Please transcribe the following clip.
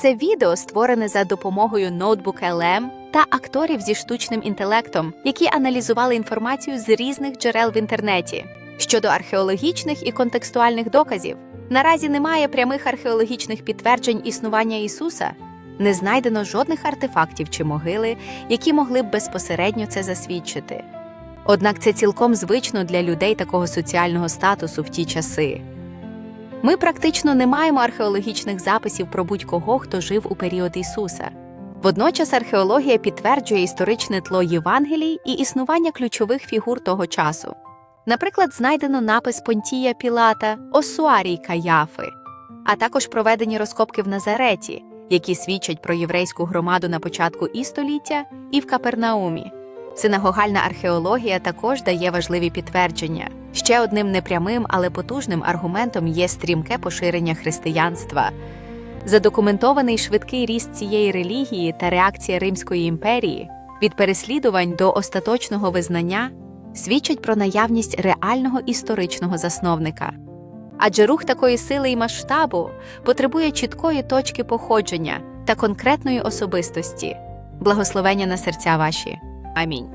Це відео створене за допомогою ноутбук LM та акторів зі штучним інтелектом, які аналізували інформацію з різних джерел в інтернеті. Щодо археологічних і контекстуальних доказів, наразі немає прямих археологічних підтверджень існування Ісуса. Не знайдено жодних артефактів чи могили, які могли б безпосередньо це засвідчити. Однак це цілком звично для людей такого соціального статусу в ті часи. Ми практично не маємо археологічних записів про будь-кого, хто жив у період Ісуса. Водночас археологія підтверджує історичне тло Євангелій і існування ключових фігур того часу. Наприклад, знайдено напис Понтія Пілата, Осуарій Каяфи, а також проведені розкопки в Назареті, які свідчать про єврейську громаду на початку і століття, і в Капернаумі. Синагогальна археологія також дає важливі підтвердження. Ще одним непрямим, але потужним аргументом є стрімке поширення християнства. Задокументований швидкий ріст цієї релігії та реакція Римської імперії від переслідувань до остаточного визнання свідчать про наявність реального історичного засновника. Адже рух такої сили і масштабу потребує чіткої точки походження та конкретної особистості. Благословення на серця ваші. Амінь.